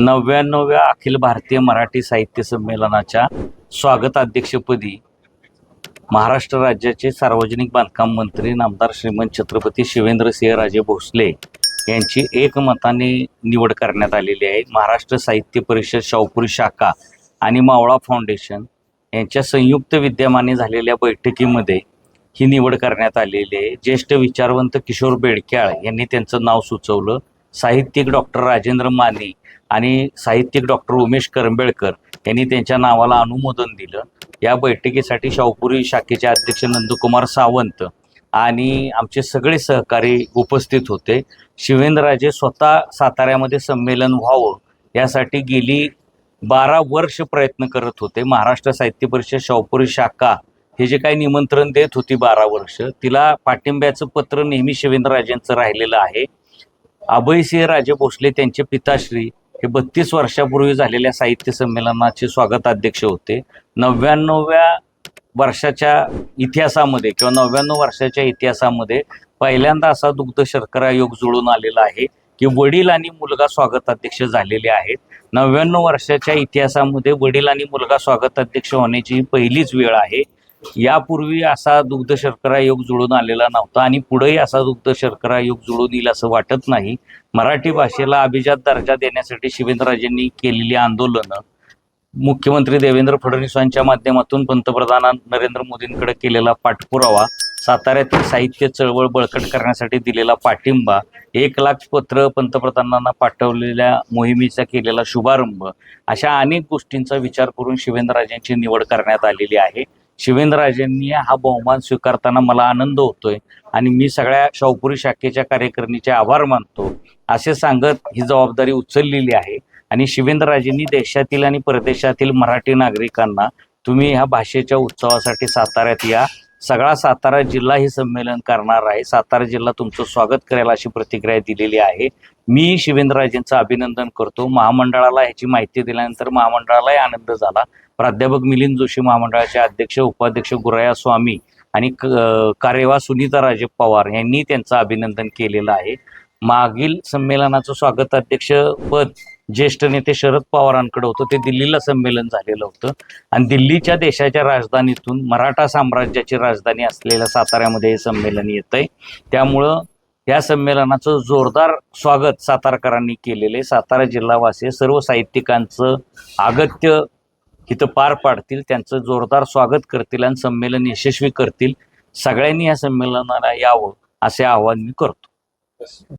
नव्याण्णव्या अखिल भारतीय मराठी साहित्य संमेलनाच्या स्वागताध्यक्षपदी महाराष्ट्र राज्याचे सार्वजनिक बांधकाम मंत्री नामदार श्रीमंत छत्रपती शिवेंद्रसिंह राजे भोसले यांची एकमताने निवड करण्यात आलेली आहे. महाराष्ट्र साहित्य परिषद शाहपुरी शाखा आणि मावळा फाउंडेशन यांच्या संयुक्त विद्यमाने झालेल्या बैठकीमध्ये ही निवड करण्यात आलेली आहे. ज्येष्ठ विचारवंत किशोर बेडक्याळ यांनी त्यांचं नाव सुचवलं. साहित्यिक डॉक्टर राजेंद्र माने आणि साहित्यिक डॉक्टर उमेश करंबेळकर यांनी त्यांच्या नावाला अनुमोदन दिलं. या बैठकीसाठी शाहपुरी शाखेचे अध्यक्ष नंदकुमार सावंत आणि आमचे सगळे सहकारी उपस्थित होते. शिवेंद्रराजे स्वतः साताऱ्यामध्ये संमेलन व्हावं यासाठी गेली बारा वर्ष प्रयत्न करत होते. महाराष्ट्र साहित्य परिषद शाहपुरी शाखा हे जे काही निमंत्रण देत होती बारा वर्ष तिला पाठिंब्याचं पत्र नेहमी शिवेंद्रराजेंचं राहिलेलं आहे. अभयसिंह राजे भोसले त्यांचे पिताश्री हे बत्तीस वर्षापूर्वी झालेल्या साहित्य संमेलनाचे स्वागताध्यक्ष होते. नव्याण्णव्या वर्षाच्या इतिहासामध्ये किंवा नव्याण्णव वर्षाच्या इतिहासामध्ये पहिल्यांदा असा दुग्ध शर्करा योग जुळून आलेला आहे की वडील आणि मुलगा स्वागताध्यक्ष झालेले आहेत. नव्याण्णव वर्षाच्या इतिहासामध्ये वडील आणि मुलगा स्वागताध्यक्ष होण्याची ही पहिलीच वेळ आहे. यापूर्वी असा दुग्ध शर्करा योग जुळून आलेला नव्हता आणि पुढेही असा दुग्ध शर्करा योग जुळून येईल असं वाटत नाही. मराठी भाषेला अभिजात दर्जा देण्यासाठी शिवेंद्रराजेंनी केलेली आंदोलनं मुख्यमंत्री देवेंद्र फडणवीसांच्या माध्यमातून पंतप्रधान नरेंद्र मोदींकडे केलेला पाठपुरावा साताऱ्यातील साहित्य चळवळ बळकट करण्यासाठी दिलेला पाठिंबा एक लाख पत्र पंतप्रधानांना पाठवलेल्या मोहिमेचा केलेला शुभारंभ अशा अनेक गोष्टींचा विचार करून शिवेंद्रराजेंची निवड करण्यात आलेली आहे. शिवेंद्रराजेंनी हा बहुमान स्वीकारताना मला आनंद होतोय आणि मी सगळ्या शाहपुरी शाखेच्या कार्यकारिणीचे आभार मानतो. असे सांगत ही जबाबदारी उचललेली आहे आणि शिवेंद्रराजेंनी देशातील आणि परदेशातील मराठी नागरिकांना तुम्ही ह्या भाषेच्या उत्सवासाठी साताऱ्यात या. सगळा सातारा जिल्हा हे संमेलन करणार आहे. सातारा जिल्हा तुमचं स्वागत करेल अशी प्रतिक्रिया दिलेली आहे. मी शिवेंद्रराजेंचं अभिनंदन करतो. महामंडळाला ह्याची माहिती दिल्यानंतर महामंडळालाही आनंद झाला. प्राध्यापक मिलिंद जोशी महामंडळाचे अध्यक्ष उपाध्यक्ष गुराया स्वामी आणि क- कार्यवाह सुनीता राजे पवार यांनी त्यांचं अभिनंदन केलेलं आहे. मागील संमेलनाचं स्वागताध्यक्ष पद ज्येष्ठ नेते शरद पवारांकडे होतं. ते दिल्लीला संमेलन झालेलं होतं. आणि दिल्लीच्या देशाच्या राजधानीतून मराठा साम्राज्याची राजधानी असलेल्या साताऱ्यामध्ये हे संमेलन येत आहे त्यामुळं या संमेलनाचं जोरदार स्वागत सातारकरांनी केलेले सातारा जिल्हावासी सर्व साहित्यिकांचं अगत्य इथं पार पाडतील. त्यांचं जोरदार स्वागत करतील आणि संमेलन यशस्वी करतील. सगळ्यांनी या संमेलनाला यावं असे आवाहन मी करतो.